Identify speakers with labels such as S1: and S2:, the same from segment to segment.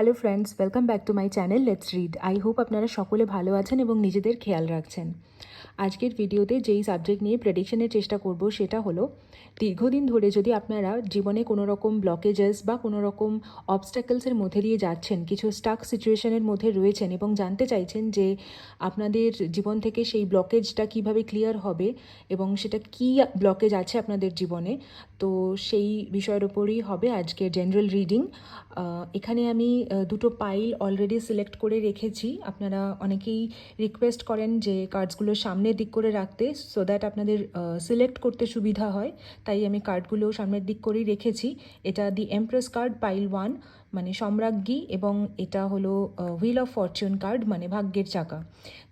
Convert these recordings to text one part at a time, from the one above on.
S1: Hello friends welcome back to my channel let's read I hope আপনারা সকলে ভালো আছেন এবং নিজেদের খেয়াল রাখছেন। আজকের ভিডিওতে যেই সাবজেক্ট নিয়ে প্রেডিকশনের চেষ্টা করব সেটা হলো, দীর্ঘদিন ধরে যদি আপনারা জীবনে কোনো রকম ব্লকেজেস বা কোনো রকম অবস্ট্যাকলসের মধ্যে দিয়ে যাচ্ছেন, কিছু স্টাক সিচুয়েশনের মধ্যে রয়েছেন এবং জানতে চাইছেন যে আপনাদের জীবন থেকে সেই ব্লকেজটা কীভাবে ক্লিয়ার হবে এবং সেটা কি ব্লকেজ আছে আপনাদের জীবনে, তো সেই বিষয়ের ওপরই হবে আজকের জেনারেল রিডিং এখানে আমি দুটো পাইল অলরেডি সিলেক্ট করে রেখেছি। আপনারা অনেকেই রিকোয়েস্ট করেন যে কার্ডসগুলো সামনের দিক করে রাখতে সো দ্যাট আপনাদের সিলেক্ট করতে সুবিধা হয়। তাই আমি কার্ডগুলো সামনের দিক করেই রেখেছি। এটা the empress card pile one মানে সম্রাজ্ঞী, এবং এটা হলো হুইল অফ ফরচুন কার্ড মানে ভাগ্যের চাকা।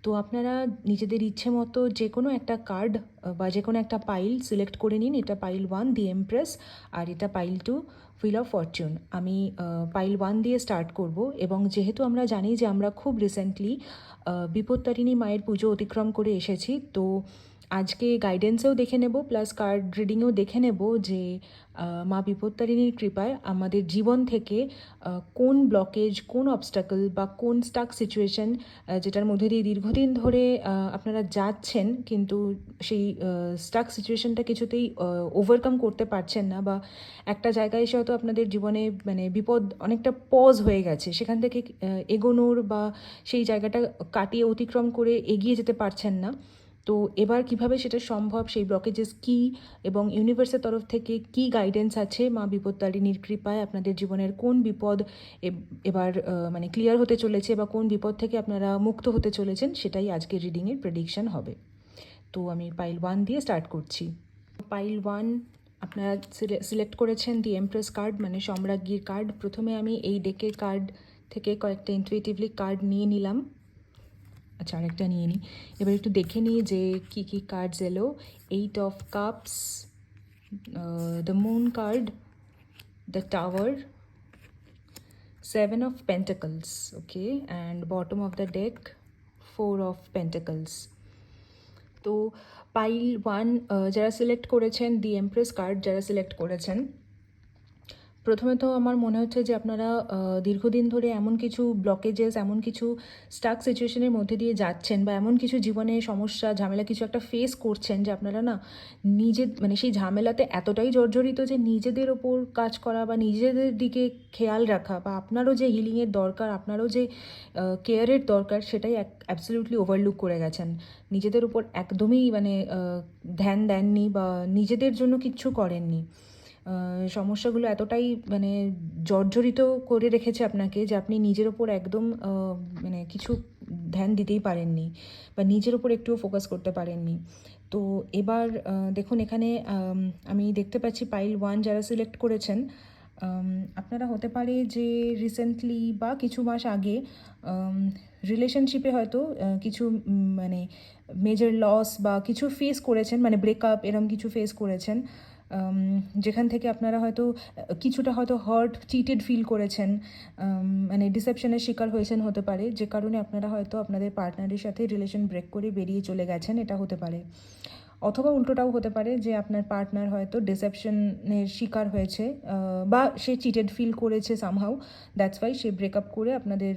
S1: তো আপনারা নিজেদের ইচ্ছে মতো যে কোনো একটা কার্ড বা যে কোনো একটা পাইল সিলেক্ট করে নিন। এটা পাইল ওয়ান দি এমপ্রেস আর এটা pile two wheel of fortune আমি পাইল ওয়ান দিয়ে স্টার্ট করব এবং যেহেতু আমরা জানি যে আমরা খুব রিসেন্টলি বিপত্তারিণী মায়ের পুজো অতিক্রম করে এসেছি, তো আজকে গাইডেন্সেও দেখে নেব প্লাস কার্ড রিডিংয়েও দেখে নেব যে মা বিপত্তারিণীর কৃপায় আমাদের জীবন থেকে কোন ব্লকেজ কোন অবস্টাকল বা কোন স্টাক সিচুয়েশন যেটার মধ্যে দিয়ে দীর্ঘদিন ধরে আপনারা যাচ্ছেন, কিন্তু সেই স্টাক সিচুয়েশনটা কিছুতেই ওভারকাম করতে পারছেন না বা একটা জায়গায় এসে হয়তো আপনাদের জীবনে মানে বিপদ অনেকটা পজ হয়ে গেছে, সেখান থেকে এগোনোর বা সেই জায়গাটা কাটিয়ে অতিক্রম করে এগিয়ে যেতে পারছেন না। তো এবার কীভাবে সেটা সম্ভব, সেই ব্লকেজেস কি এবং ইউনিভার্সের তরফ থেকে কি গাইডেন্স আছে? মা বিপত্তারিণীর কৃপায় আপনাদের জীবনের কোন বিপদ এব- এবার মানে ক্লিয়ার হতে চলেছে বা কোন বিপদ থেকে আপনারা মুক্ত হতে চলেছেন সেটাই আজকের রিডিংয়ের প্রেডিকশন হবে। তো আমি পাইল ওয়ান দিয়ে স্টার্ট করছি। পাইল ওয়ান আপনারা সিলেক্ট করেছেন দি এমপ্রেস কার্ড মানে সম্রাজ্ঞীর কার্ড প্রথমে আমি এই ডেকের কার্ড থেকে কয়েকটা ইনটুইটিভলি কার্ড নিয়ে নিলাম। আচ্ছা আরেকটা নিয়ে নিই এবার একটু দেখে নিই যে কী কী কার্ডস এলো। Eight of cups the moon card the tower seven of pentacles okay and bottom of the deck four of pentacles তো পাইল ওয়ান যারা সিলেক্ট করেছেন দি এমপ্রেস কার্ড যারা সিলেক্ট করেছেন প্রথমে তো আমার মনে হচ্ছে যে আপনারা দীর্ঘদিন ধরে এমন কিছু ব্লকেজেস এমন কিছু স্টাক সিচুয়েশনের মধ্যে দিয়ে যাচ্ছেন বা এমন কিছু জীবনে সমস্যা, ঝামেলা কিছু একটা ফেস করছেন যে আপনারা না নিজে মানে সেই ঝামেলাতে এতটাই জর্জরিত যে নিজেদের ওপর কাজ করা বা নিজেদের দিকে খেয়াল রাখা বা আপনারও যে হিলিংয়ের দরকার, আপনারও যে কেয়ারের দরকার সেটাই এক অ্যাবসলিউটলি ওভারলুক করে গেছেন। নিজেদের উপর একদমই মানে ধ্যান দেননি বা নিজেদের জন্য কিচ্ছু করেননি। সমস্যাগুলো এতটাই মানে জর্জরিত করে রেখেছে আপনাকে যে আপনি নিজের ওপর একদম মানে কিছু ধ্যান দিতেই পারেননি বা নিজের ওপর একটুও ফোকাস করতে পারেননি। তো এবার দেখুন এখানে, আমি দেখতে পাচ্ছি পাইল ওয়ান যারা সিলেক্ট করেছেন আপনারা হতে পারে যে রিসেন্টলি বা কিছু মাস আগে রিলেশনশিপে হয়তো কিছু মানে মেজর লস বা কিছু ফেস করেছেন মানে ব্রেকআপ এরম কিছু ফেস করেছেন। যেখান থেকে আপনারা হয়তো কিছুটা হয়তো হার্ট চিটেড ফিল করেছেন মানে ডিসেপশনের শিকার হয়েছেন হতে পারে, যে কারণে আপনারা হয়তো আপনাদের পার্টনারের সাথে রিলেশন ব্রেক করে বেরিয়ে চলে গেছেন, এটা হতে পারে। অথবা উল্টোটাও হতে পারে যে আপনার পার্টনার হয়তো ডিসেপশনের শিকার হয়েছে বা সে চিটেড ফিল করেছে সামহাউ দ্যাটস ওয়াই সে ব্রেকআপ করে আপনাদের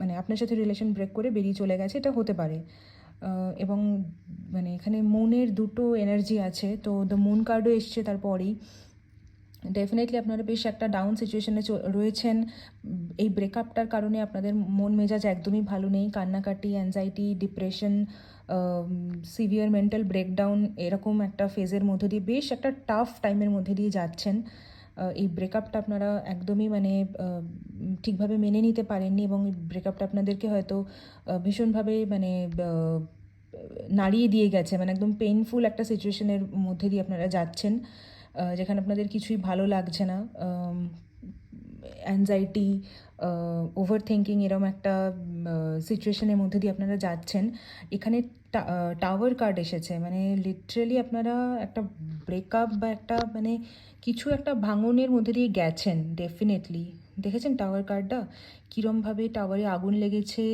S1: মানে আপনার সাথে রিলেশন ব্রেক করে বেরিয়ে চলে গেছে, এটা হতে পারে। এবং মানে এখানে মুনের দুটো এনার্জি আছে, তো দ্য মুন কার্ডও এসছে তারপরেই। ডেফিনেটলি আপনারা বেশ একটা ডাউন সিচুয়েশনে রয়েছেন। এই ব্রেকআপটার কারণে আপনাদের মন মেজাজ একদমই ভালো নেই। কান্নাকাটি anxiety depression severe mental breakdown এরকম একটা ফেজের মধ্যে দিয়ে বেশ একটা টাফ টাইমের মধ্যে দিয়ে যাচ্ছেন। এই ব্রেকআপটা আপনারা একদমই মানে ঠিকভাবে মেনে নিতে পারেননি এবং এই ব্রেকআপটা আপনাদেরকে হয়তো ভীষণভাবে মানে নাড়িয়ে দিয়ে গেছে। মানে একদম পেইনফুল একটা সিচুয়েশনের মধ্যে দিয়ে আপনারা যাচ্ছেন যেখানে আপনাদের কিছুই ভালো লাগছে না। অ্যাংজাইটি ওভার থিঙ্কিং এরম একটা সিচুয়েশনের মধ্যে দিয়ে আপনারা যাচ্ছেন, এখানে টাওয়ার কার্ড এসেছে মানে লিটারেলি আপনারা একটা ব্রেকআপ বা একটা মানে কিছু একটা ভাঙনের মধ্যে দিয়ে গেছেন ডেফিনেটলি দেখেছেন টাওয়ার কার্ডটা কীরমভাবে টাওয়ারে আগুন লেগেছে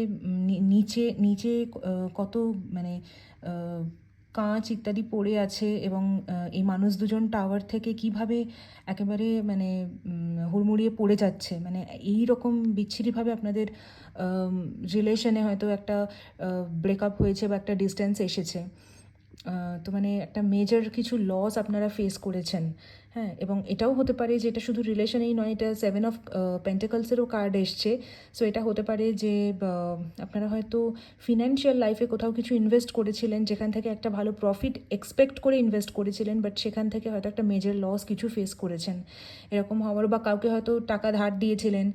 S1: নিচে নিচে কত মানে কাঁচ ইত্যাদি পড়ে আছে এবং এই মানুষ দুজন টাওয়ার থেকে কীভাবে একেবারে মানে হুড়মুড়িয়ে পড়ে যাচ্ছে? মানে এই রকম বিচ্ছিরিভাবে আপনাদের রিলেশনে হয়তো একটা ব্রেকআপ হয়েছে বা একটা ডিস্টেন্স এসেছে। তো মানে একটা মেজর কিছু লস আপনারা ফেস করেছেন। হ্যাঁ এবং এটাও হতে পারে যে এটা শুধু রিলেশনেই নয়, এটা সেভেন অফ পেন্টিকলসেরও কার্ড এসছে। সো এটা হতে পারে যে আপনারা হয়তো ফিনান্সিয়াল লাইফে কোথাও কিছু ইনভেস্ট করেছিলেন, যেখান থেকে একটা ভালো প্রফিট এক্সপেক্ট করে ইনভেস্ট করেছিলেন বাট সেখান থেকে হয়তো একটা মেজর লস কিছু ফেস করেছেন। এরকম হওয়ার বা কাউকে হয়তো টাকা ধার দিয়েছিলেন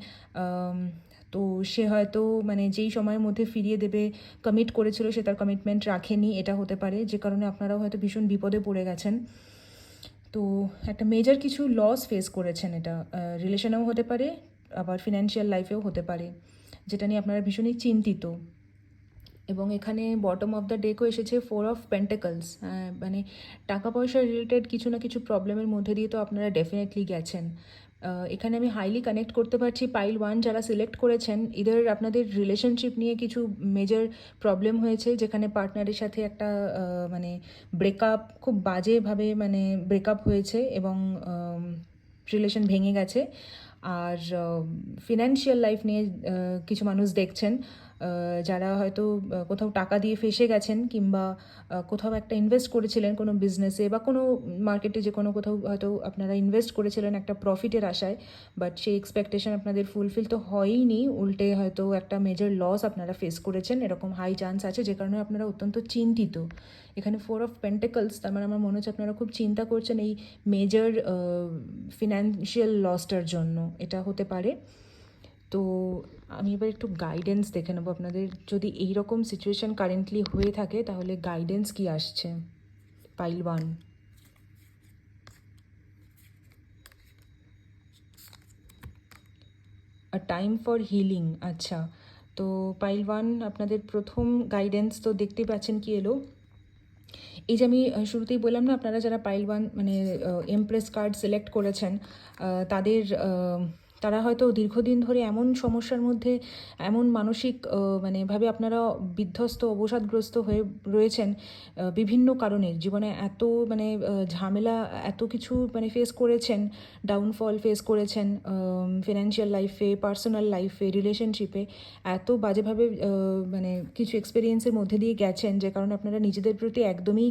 S1: তো সে হয়তো মানে যেই সময়ের মধ্যে ফিরিয়ে দেবে কমিট করেছিল, সে তার কমিটমেন্ট রাখেনি। এটা হতে পারে, যে কারণে আপনারাও হয়তো ভীষণ বিপদে পড়ে গেছেন। তো একটা মেজর কিছু লস ফেস করেছেন এটা। রিলেশনেও হতে পারে, আবার ফিনান্সিয়াল লাইফেও হতে পারে, যেটা নিয়ে আপনারা ভীষণই চিন্তিত। এবং এখানে বটম অফ দ্য ডেকও এসেছে ফোর অফ পেন্টাকলস মানে টাকা পয়সা রিলেটেড কিছু না কিছু প্রবলেমের মধ্যে দিয়ে তো আপনারা ডেফিনেটলি গেছেন। এখানে আমি হাইলি কানেক্ট করতে পারছি। পাইল ওয়ান যারা সিলেক্ট করেছেন ইদার আপনাদের রিলেশনশিপ নিয়ে কিছু মেজর প্রবলেম হয়েছে, যেখানে পার্টনারের সাথে একটা মানে ব্রেকআপ খুব বাজেভাবে মানে ব্রেকআপ হয়েছে এবং রিলেশন ভেঙে গেছে। আর ফিনান্সিয়াল লাইফ নিয়ে কিছু মানুষ দেখছেন। যারা হয়তো কোথাও টাকা দিয়ে ফেসে গেছেন কিংবা কোথাও একটা ইনভেস্ট করেছিলেন কোনো বিজনেসে বা কোনো মার্কেটে যে কোনো কোথাও হয়তো আপনারা ইনভেস্ট করেছিলেন একটা প্রফিটের আশায় বাট সেই এক্সপেকটেশন আপনাদের ফুলফিল তো হয়ইনি। উল্টে হয়তো একটা মেজর লস আপনারা ফেস করেছেন, এরকম হাই চান্স আছে, যে কারণে আপনারা অত্যন্ত চিন্তিত। এখানে ফোর অফ পেন্টেকলস তার মানে আমার মনে হচ্ছে আপনারা খুব চিন্তা করছেন এই মেজর ফিনান্সিয়াল লসটার জন্য। এটা হতে পারে। তো আমি এবার একটু গাইডেন্স দেখে নেব আপনাদের। যদি এই রকম সিচুয়েশন কারেন্টলি হয়ে থাকে, তাহলে গাইডেন্স কি আসছে? Pile one time for healing আচ্ছা। তো পাইল ওয়ান আপনাদের প্রথম গাইডেন্স তো দেখতে পাচ্ছেন কি এলো? এই যে আমি শুরুতেই বললাম না, আপনারা যারা পাইল ওয়ান মানে এমপ্রেস কার্ড সিলেক্ট করেছেন তাদের তারা হয়তো দীর্ঘদিন ধরে এমন সমস্যার মধ্যে, এমন মানসিক মানে ভাবে আপনারা বিধ্বস্ত, অবসাদগ্রস্ত হয়ে রয়েছেন বিভিন্ন কারণে। জীবনে এত মানে ঝামেলা, এত কিছু মানে ফেস করেছেন ডাউনফল ফেস করেছেন ফিনান্সিয়াল লাইফে পার্সোনাল লাইফে রিলেশনশিপে এত বাজেভাবে মানে কিছু এক্সপিরিয়েন্সের মধ্যে দিয়ে গেছেন, যে কারণে আপনারা নিজেদের প্রতি একদমই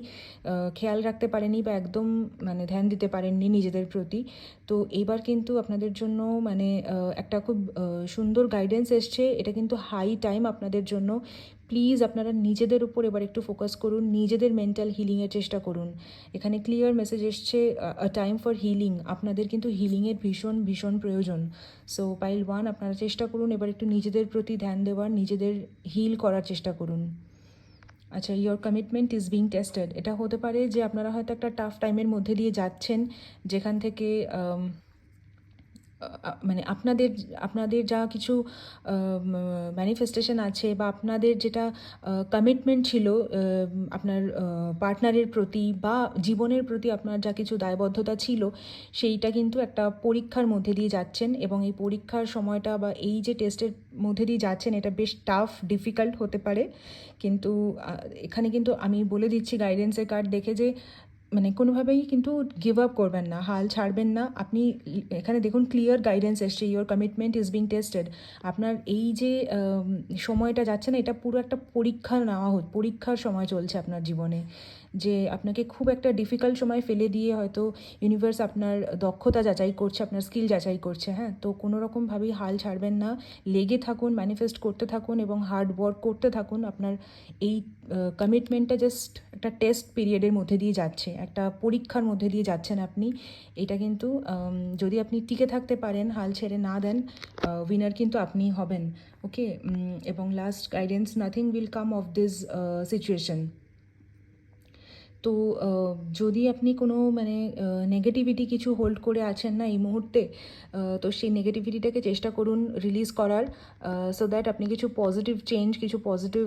S1: খেয়াল রাখতে পারেননি বা একদম মানে ধ্যান দিতে পারেননি নিজেদের প্রতি। তো এবার কিন্তু আপনাদের জন্য মানে আহ, একটা খুব সুন্দর গাইডেন্স এসছে। এটা কিন্তু হাই টাইম আপনাদের জন্য। প্লিজ আপনারা নিজেদের উপর এবার একটু ফোকাস করুন। নিজেদের মেন্টাল হিলিংয়ের চেষ্টা করুন। এখানে ক্লিয়ার মেসেজ এসছে আ টাইম ফর হিলিং আপনাদের কিন্তু হিলিংয়ের ভীষণ ভীষণ প্রয়োজন। সো পাইল ওয়ান আপনারা চেষ্টা করুন এবার একটু নিজেদের প্রতি ধ্যান দেওয়ার নিজেদের হিল করার চেষ্টা করুন। আচ্ছা your commitment is being tested এটা হতে পারে যে আপনারা হয়তো একটা টাফ টাইমের মধ্যে দিয়ে যাচ্ছেন যেখান থেকে মানে আপনাদের আপনাদের যা কিছু ম্যানিফেস্টেশন আছে বা আপনাদের যেটা কমিটমেন্ট ছিল আপনার পার্টনারের প্রতি বা জীবনের প্রতি আপনার যা কিছু দায়বদ্ধতা ছিল, সেইটা কিন্তু একটা পরীক্ষার মধ্যে দিয়ে যাচ্ছেন এবং এই পরীক্ষার সময়টা বা এই যে টেস্টের মধ্যে দিয়ে যাচ্ছেন, এটা বেশ টাফ ডিফিকাল্ট হতে পারে। কিন্তু এখানে কিন্তু আমি বলে দিচ্ছি গাইডেন্সের কার্ড দেখে যে মানে কোনোভাবেই কিন্তু গিভ আপ করবেন না, হাল ছাড়বেন না। আপনি এখানে দেখুন ক্লিয়ার গাইডেন্স এসছে your commitment is being tested আপনার এই যে সময়টা যাচ্ছে না, এটা পুরো একটা পরীক্ষা নেওয়া হোক পরীক্ষার সময় চলছে আপনার জীবনে। যে আপনাকে খুব একটা ডিফিকাল্ট সময় ফেলে দিয়ে হয়তো ইউনিভার্স আপনার দক্ষতা যাচাই করছে, আপনার স্কিল যাচাই করছে হ্যাঁ? তো কোনো রকমভাবেই হাল ছাড়বেন না। লেগে থাকুন ম্যানিফেস্ট করতে থাকুন এবং হার্ড ওয়ার্ক করতে থাকুন। আপনার এই কমিটমেন্টটা জাস্ট একটা টেস্ট পিরিয়ডের মধ্যে দিয়ে যাচ্ছে, একটা পরীক্ষার মধ্যে দিয়ে যাচ্ছেন আপনি। এটা কিন্তু যদি আপনি টিকে থাকতে পারেন, হাল ছেড়ে না দেন উইনার কিন্তু আপনি হবেন। ওকে এবং last guidance nothing will come of this situation তো যদি আপনি কোনো মানে নেগেটিভিটি কিছু হোল্ড করে আছেন না এই মুহূর্তে তো সেই নেগেটিভিটিটাকে চেষ্টা করুন রিলিজ করার সো দ্যাট আপনি কিছু পজিটিভ চেঞ্জ কিছু পজিটিভ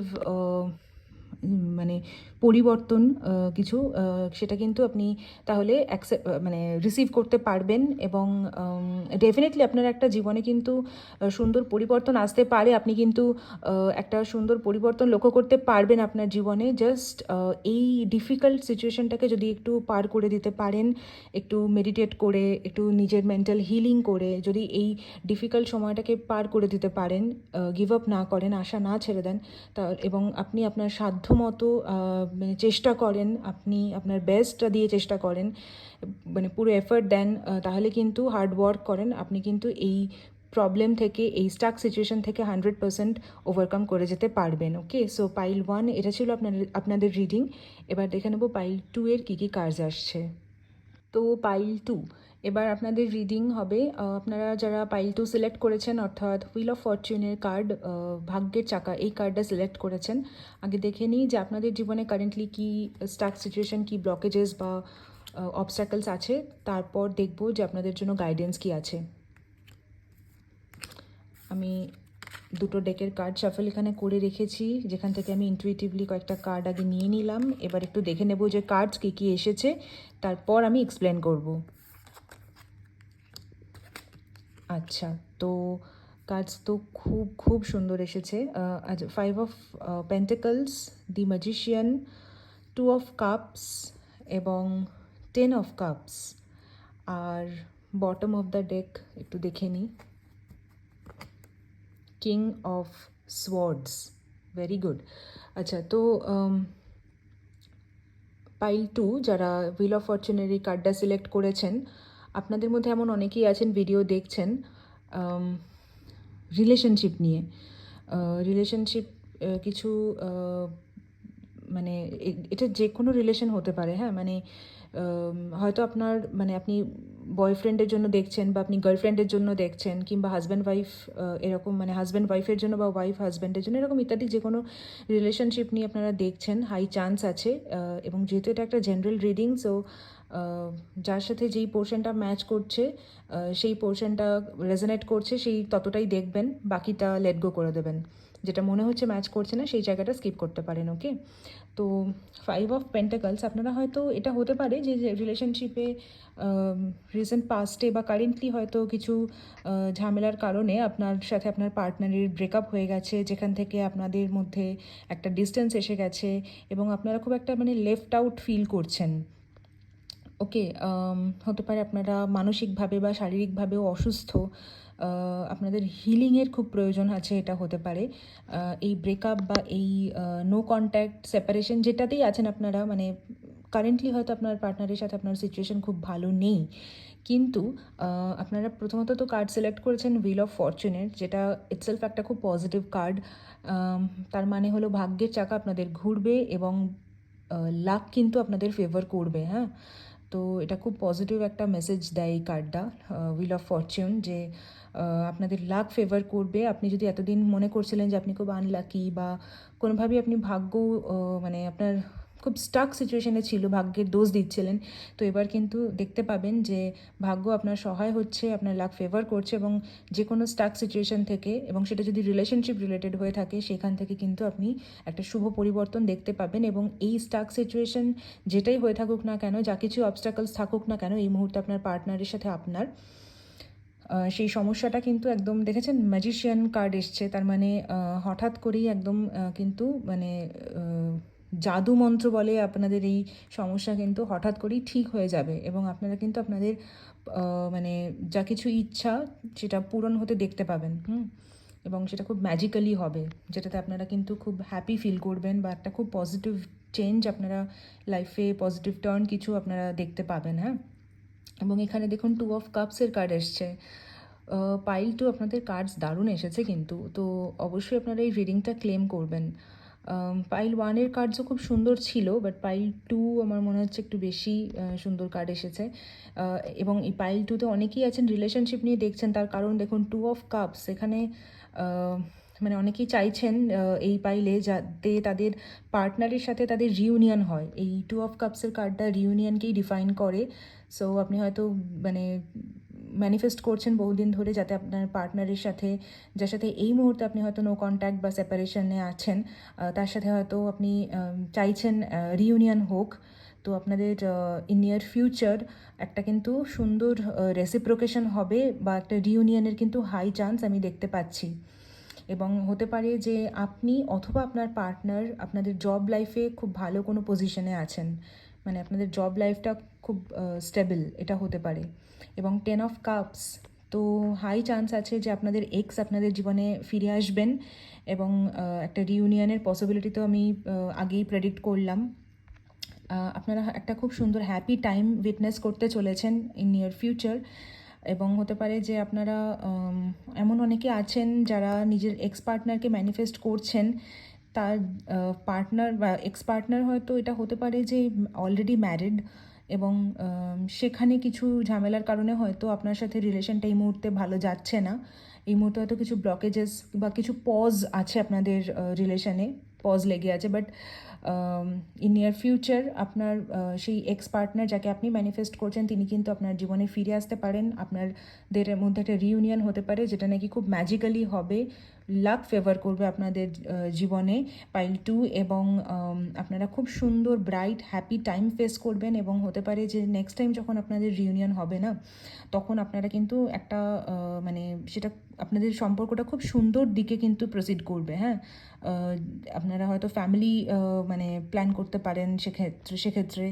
S1: মানে পরিবর্তন কিছু সেটা কিন্তু আপনি তাহলে মানে রিসিভ করতে পারবেন এবং ডেফিনেটলি আপনার একটা জীবনে কিন্তু সুন্দর পরিবর্তন আসতে পারে। আপনি কিন্তু একটা সুন্দর পরিবর্তন লক্ষ্য করতে পারবেন আপনার জীবনে। জাস্ট এই ডিফিকাল্ট সিচুয়েশনটাকে যদি একটু পার করে দিতে পারেন, একটু মেডিটেট করে, একটু নিজের মেন্টাল হিলিং করে, যদি এই ডিফিকাল্ট সময়টাকে পার করে দিতে পারেন গিভ আপ না করেন, আশা না ছেড়ে দেন, তা, এবং আপনি আপনার সাধ্য মতো আহ, মানে চেষ্টা করেন আপনি আপনার বেস্টটা দিয়ে চেষ্টা করেন মানে পুরো এফর্ট দেন তাহলে কিন্তু হার্ড ওয়ার্ক করেন। আপনি কিন্তু এই প্রবলেম থেকে এই স্টাক সিচুয়েশন থেকে হান্ড্রেড পার্সেন্ট ওভারকাম করে যেতে পারবেন ওকে সো পাইল ওয়ান এটা ছিল আপনার আপনাদের রিডিং এবার দেখে নেব পাইল টু এর কী কী কাজ আসছে। তো পাইল টু এবার আপনাদের রিডিং হবে আপনারা যারা পাইল টু সিলেক্ট করেছেন, অর্থাৎ হুইল অফ ফরচুনের কার্ড ভাগ্যের চাকা, এই কার্ডটা সিলেক্ট করেছেন, আগে দেখে নিই যে আপনাদের জীবনে কারেন্টলি কী স্টাক সিচুয়েশন কী ব্লকেজেস বা অবস্ট্যাকলস আছে, তারপর দেখব যে আপনাদের জন্য গাইডেন্স কী আছে। আমি দুটো ডেকের কার্ড শাফল এখানে করে রেখেছি, যেখান থেকে আমি ইনটুইটিভলি কয়েকটা কার্ড আগে নিয়ে নিলাম। এবার একটু দেখে নেব যে কার্ডস কী কী এসেছে, তারপর আমি এক্সপ্লেন করব। আচ্ছা তো কার্ডস তো খুব খুব সুন্দর এসেছে। আচ্ছা five of pentacles the magician two of cups এবং টেন অফ কাপস আর বটম অফ দ্য ডেক একটু দেখে নিই। King of swords very good আচ্ছা তো পাইল টু যারা হুইল অফ ফরচুনের কার্ডটা সিলেক্ট করেছেন, আপনাদের মধ্যে এমন অনেকেই আছেন ভিডিও দেখছেন রিলেশনশিপ নিয়ে। রিলেশনশিপ কিছু মানে এটা যে কোনো রিলেশন হতে পারে হ্যাঁ? মানে হয়তো আপনার মানে আপনি বয়ফ্রেন্ডের জন্য দেখছেন বা আপনি গার্লফ্রেন্ডের জন্য দেখছেন কিংবা হাজব্যান্ড ওয়াইফ এরকম মানে হাজব্যান্ড ওয়াইফের জন্য বা ওয়াইফ হাজব্যান্ডের জন্য, এরকম ইত্যাদি যে কোনো রিলেশনশিপ নিয়ে আপনারা দেখছেন হাই চান্স আছে এবং যেহেতু এটা একটা জেনারেল রিডিং সো যার সাথে যেই পোর্শনটা ম্যাচ করছে সেই পোর্শনটা রেজনেট করছে, সেই ততটাই দেখবেন, বাকিটা লেট গো করে দেবেন। যেটা মনে হচ্ছে ম্যাচ করছে না, সেই জায়গাটা স্কিপ করতে পারেন ওকে তো ফাইভ অফ পেন্টাকলস আপনারা হয়তো এটা হতে পারে যে রিলেশনশিপে রিসেন্ট পাস্টে বা কারেন্টলি হয়তো কিছু ঝামেলার কারণে আপনার সাথে আপনার পার্টনারের ব্রেকআপ হয়ে গেছে, যেখান থেকে আপনাদের মধ্যে একটা ডিস্টেন্স এসে গেছে এবং আপনারা খুব একটা মানে লেফট আউট ফিল করছেন। ওকে হতে পারে আপনারা মানসিকভাবে বা শারীরিকভাবেও অসুস্থ। আপনাদের হিলিংয়ের খুব প্রয়োজন আছে, এটা হতে পারে। এই ব্রেকআপ বা এই নো কন্ট্যাক্ট সেপারেশন যেটাতেই আছেন আপনারা মানে কারেন্টলি হয়তো আপনার পার্টনারের সাথে আপনার সিচুয়েশন খুব ভালো নেই। কিন্তু আপনারা প্রথমত তো কার্ড সিলেক্ট করেছেন হুইল অফ ফরচুনের যেটা ইটসেলফ একটা খুব পজিটিভ কার্ড তার মানে হলো ভাগ্যের চাকা আপনাদের ঘুরবে এবং লাক কিন্তু আপনাদের ফেভার করবে হ্যাঁ? তো এটা খুব পজিটিভ একটা মেসেজ দেয় এই কার্ডটা উইল অফ ফরচুন যে আপনাদের লাক ফেভার করবে। আপনি যদি এতদিন মনে করছিলেন যে আপনি খুব আনলাকি বা কোনোভাবেই আপনি ভাগ্য মানে আপনার খুব স্টাক সিচুয়েশনে ছিল, ভাগ্যের দোষ দিচ্ছিলেন। তো এবার কিন্তু দেখতে পাবেন যে ভাগ্য আপনার সহায় হচ্ছে, আপনার লাক ফেভার করছে এবং যে কোনো স্টাক সিচুয়েশন থেকে এবং সেটা যদি রিলেশনশিপ রিলেটেড হয়ে থাকে, সেখান থেকে কিন্তু আপনি একটা শুভ পরিবর্তন দেখতে পাবেন এবং এই স্টাক সিচুয়েশন যেটাই হয়ে থাকুক না কেন, যা কিছু অবস্টাকলস থাকুক না কেন, এই মুহূর্তে আপনার পার্টনারের সাথে আপনার সেই সমস্যাটা কিন্তু একদম দেখেছেন ম্যাজিশিয়ান কার্ড এসছে। তার মানে হঠাৎ করেই একদম কিন্তু মানে জাদু মন্ত্র বলে আপনাদের এই সমস্যা কিন্তু হঠাৎ করেই ঠিক হয়ে যাবে এবং আপনারা কিন্তু আপনাদের মানে যা কিছু ইচ্ছা সেটা পূরণ হতে দেখতে পাবেন, হুম? এবং সেটা খুব ম্যাজিক্যালি হবে, যেটাতে আপনারা কিন্তু খুব হ্যাপি ফিল করবেন বা একটা খুব পজিটিভ চেঞ্জ আপনারা লাইফে পজিটিভ টার্ন কিছু আপনারা দেখতে পাবেন হ্যাঁ? এবং এখানে দেখুন টু অফ কাপসের কার্ড এসছে। পাইল টু আপনাদের কার্ডস দারুণ এসেছে কিন্তু, তো অবশ্যই আপনারা এই রিডিংটা ক্লেম করবেন। পাইল ওয়ানের কার্ডসও খুব সুন্দর ছিল বাট পাইল টু আমার মনে হচ্ছে একটু বেশি সুন্দর কার্ড এসেছে। এবং এই পাইল টুতে অনেকেই আছেন রিলেশনশিপ নিয়ে দেখছেন, তার কারণ দেখুন টু অফ কাপস এখানে মানে অনেকেই চাইছেন এই পাইলে যাতে তাদের পার্টনারের সাথে তাদের রিউনিয়ন হয়। এই টু অফ কাপসের কার্ডটা রিউনিয়নকেই ডিফাইন করে। সো আপনি হয়তো মানে ম্যানিফেস্ট করছেন বহুদিন ধরে যাতে আপনার পার্টনারের সাথে, যার সাথে এই মুহূর্তে আপনি হয়তো নো কন্ট্যাক্ট বা সেপারেশনে আছেন তার সাথে হয়তো আপনি চাইছেন রিউনিয়ন হোক। তো আপনাদের ইন নিয়ার ফিউচার একটা কিন্তু সুন্দর রেসিপ্রোকেশন হবে বা একটা রিউনিয়নের কিন্তু হাই চান্স আমি দেখতে পাচ্ছি। এবং হতে পারে যে আপনি অথবা আপনার পার্টনার আপনাদের জব লাইফে খুব ভালো কোনো পজিশনে আছেন। মানে আপনাদের জব লাইফটা খুব স্টেবল এটা হতে পারে। এবং টেন অফ কাপস তো হাই চান্স আছে যে আপনাদের এক্স আপনাদের জীবনে ফিরে আসবেন এবং একটা রিউনিয়নের পসিবিলিটি তো আমি আগেই প্রেডিক্ট করলাম। আপনারা একটা খুব সুন্দর হ্যাপি টাইম উইটনেস করতে চলেছেন ইন নিয়ার ফিউচার এবং হতে পারে যে আপনারা এমন অনেকে আছেন যারা নিজের এক্স পার্টনারকে ম্যানিফেস্ট করছেন। তার পার্টনার বা এক্স পার্টনার হয়তো এটা হতে পারে যে অলরেডি ম্যারিড এবং সেখানে কিছু ঝামেলার কারণে হয়তো আপনার সাথে রিলেশনটা এই মুহূর্তে ভালো যাচ্ছে না। এই মুহূর্তে হয়তো কিছু ব্লকেজেস বা কিছু পজ আছে আপনাদের রিলেশনে পজ লেগে আছে। বাট ইন নিয়ার ফিউচার আপনার সেই এক্স পার্টনার যাকে আপনি ম্যানিফেস্ট করছেন, তিনি কিন্তু আপনার জীবনে ফিরে আসতে পারেন। আপনাদের মধ্যে একটা রিউনিয়ন হতে পারে, যেটা নাকি খুব ম্যাজিক্যালি হবে। লাক ফেভার করবে আপনাদের জীবনে। পাইল টু এবং আপনারা খুব সুন্দর ব্রাইট হ্যাপি টাইম ফেস করবেন এবং হতে পারে যে নেক্সট টাইম যখন আপনাদের রিউনিয়ন হবে না, তখন আপনারা কিন্তু একটা মানে সেটা আপনাদের সম্পর্কটা খুব সুন্দর দিকে কিন্তু প্রসিড করবে হ্যাঁ? আপনারা হয়তো ফ্যামিলি মানে প্ল্যান করতে পারেন সেক্ষেত্রে সেক্ষেত্রে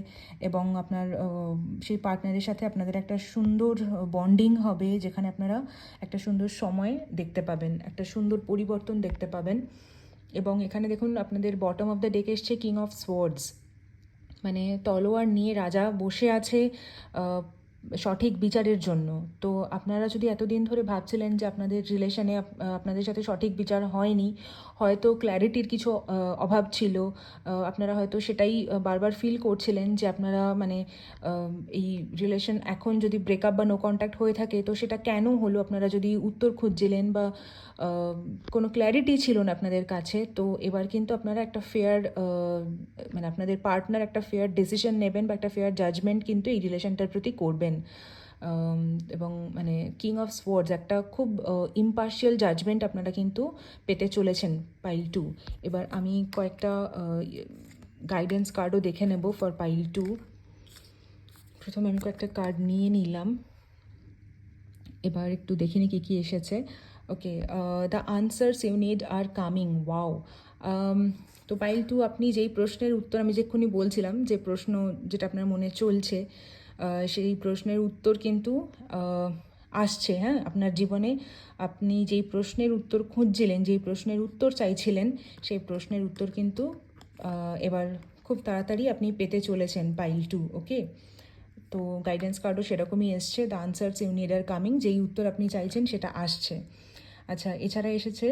S1: এবং আপনার সেই পার্টনারের সাথে আপনাদের একটা সুন্দর বন্ডিং হবে যেখানে আপনারা একটা সুন্দর সময় দেখতে পাবেন, একটা সুন্দর পরিবর্তন দেখতে পাবেন। এবং এখানে দেখুন আপনাদের বটম অফ দ্য ডেক এসছে কিং অফ সোয়ার্ডস মানে তলোয়ার নিয়ে রাজা বসে আছে সঠিক বিচারের জন্য। তো আপনারা যদি এতদিন ধরে ভাবছিলেন যে আপনাদের রিলেশনে আপনাদের সাথে সঠিক বিচার হয়নি হয়তো ক্ল্যারিটির কিছু অভাব ছিল। আপনারা হয়তো সেটাই বারবার ফিল করছিলেন যে আপনারা মানে এই রিলেশন এখন যদি ব্রেকআপ বা নো কন্ট্যাক্ট হয়ে থাকে, তো সেটা কেন হলো? আপনারা যদি উত্তর খুঁজছিলেন বা কোনো ক্ল্যারিটি ছিল না আপনাদের কাছে, তো এবার কিন্তু আপনারা একটা ফেয়ার মানে আপনাদের পার্টনার একটা ফেয়ার ডিসিশন নেবেন বা একটা ফেয়ার জাজমেন্ট কিন্তু এই রিলেশনটার প্রতি করবেন। এবং মানে কিং অফ স্পোর্টস একটা খুব ইম্পার্শিয়াল জাজমেন্ট আপনারা কিন্তু পেতে চলেছেন পাইল টু এবার আমি কয়েকটা গাইডেন্স কার্ডও দেখে নেব ফর পাইল টু প্রথমে আমি কয়েকটা কার্ড নিয়ে নিলাম। এবার একটু দেখিনি কি কি এসেছে। Okay the answers you need are coming wow তো পাইল টু আপনি যেই প্রশ্নের উত্তর আমি যেক্ষুনি বলছিলাম, যে প্রশ্ন যেটা আপনার মনে চলছে সেই প্রশ্নের উত্তর কিন্তু আসছে হ্যাঁ? আপনার জীবনে আপনি যেই প্রশ্নের উত্তর খুঁজছিলেন, যেই প্রশ্নের উত্তর চাইছিলেন, সেই প্রশ্নের উত্তর কিন্তু এবার খুব তাড়াতাড়ি আপনি পেতে চলেছেন পাইল টু ওকে তো গাইডেন্স কার্ডও সেরকমই এসছে the answers you need are coming যেই উত্তর আপনি চাইছেন সেটা আসছে। আচ্ছা এছাড়া এসেছে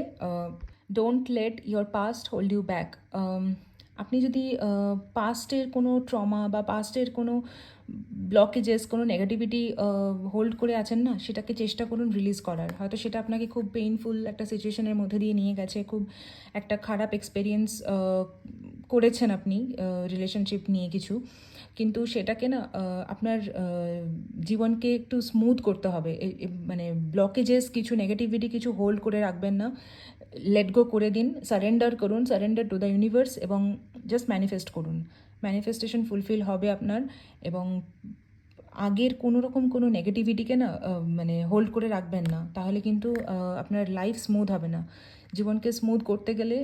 S1: don't let your past hold you back আপনি যদি পাস্টের কোনো ট্রমা বা পাস্টের কোনো ব্লকেজেস কোনো নেগেটিভিটি হোল্ড করে আছেন না, সেটাকে চেষ্টা করুন রিলিজ করার। হয়তো সেটা আপনাকে খুব পেইনফুল একটা সিচুয়েশনের মধ্যে দিয়ে নিয়ে গেছে, খুব একটা খারাপ এক্সপেরিয়েন্স করেছেন আপনি রিলেশনশিপ নিয়ে কিছু। কিন্তু সেটাকে না আপনার জীবনকে একটু স্মুথ করতে হবে। মানে ব্লকেজেস কিছু নেগেটিভিটি কিছু হোল্ড করে রাখবেন না। লেট গো করে দিন সারেন্ডার করুন সারেন্ডার টু দ্য ইউনিভার্স এবং জাস্ট ম্যানিফেস্ট করুন। ম্যানিফেস্টেশন ফুলফিল হবে আপনার এবং আগের কোনো রকম কোনো নেগেটিভিটিকে না মানে হোল্ড করে রাখবেন না। তাহলে কিন্তু আপনার লাইফ স্মুথ হবে না। জীবনকে স্মুথ করতে গেলে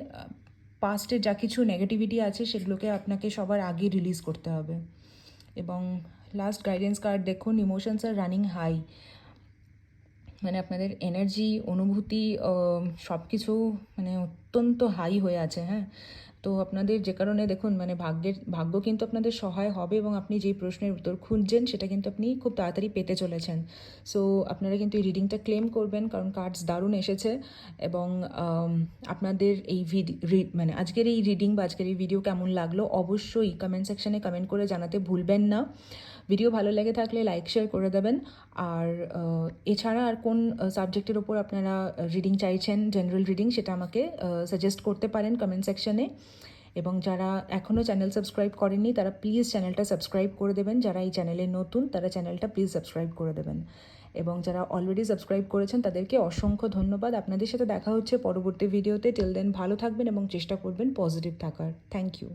S1: পাস্টে যা কিছু নেগেটিভিটি আছে সেগুলোকে আপনাকে সবার আগে রিলিজ করতে হবে। এবং লাস্ট গাইডেন্স কার্ড দেখুন ইমোশনস আর রানিং হাই মানে আপনাদের এনার্জি অনুভূতি সব কিছু মানে অত্যন্ত হাই হয়ে আছে হ্যাঁ? তো আপনাদের যে কারণে দেখুন মানে ভাগ্যের, ভাগ্য কিন্তু আপনাদের সহায় হবে এবং আপনি যেই প্রশ্নের উত্তর খুঁজছেন, সেটা কিন্তু আপনি খুব তাড়াতাড়ি পেতে চলেছেন। সো আপনারা কিন্তু এই রিডিংটা ক্লেম করবেন, কারণ কার্ডস দারুণ এসেছে এবং আপনাদের এই মানে আজকের এই রিডিং বা আজকের এই ভিডিও কেমন লাগল, অবশ্যই কমেন্ট সেকশানে কমেন্ট করে জানাতে ভুলবেন না। ভিডিও ভালো লেগে থাকলে লাইক শেয়ার করে দেবেন। আর এছাড়া আর কোন সাবজেক্টের ওপর আপনারা রিডিং চাইছেন জেনারেল রিডিং সেটা আমাকে সাজেস্ট করতে পারেন কমেন্ট সেকশনে এবং যারা এখনও চ্যানেল সাবস্ক্রাইব করেননি, তারা প্লিজ চ্যানেলটা সাবস্ক্রাইব করে দেবেন। যারা এই চ্যানেলে নতুন, তারা চ্যানেলটা প্লিজ সাবস্ক্রাইব করে দেবেন। এবং যারা অলরেডি সাবস্ক্রাইব করেছেন, তাদেরকে অসংখ্য ধন্যবাদ। আপনাদের সাথে দেখা হচ্ছে পরবর্তী ভিডিওতে টিল দেন ভালো থাকবেন এবং চেষ্টা করবেন পজিটিভ থাকার। Thank you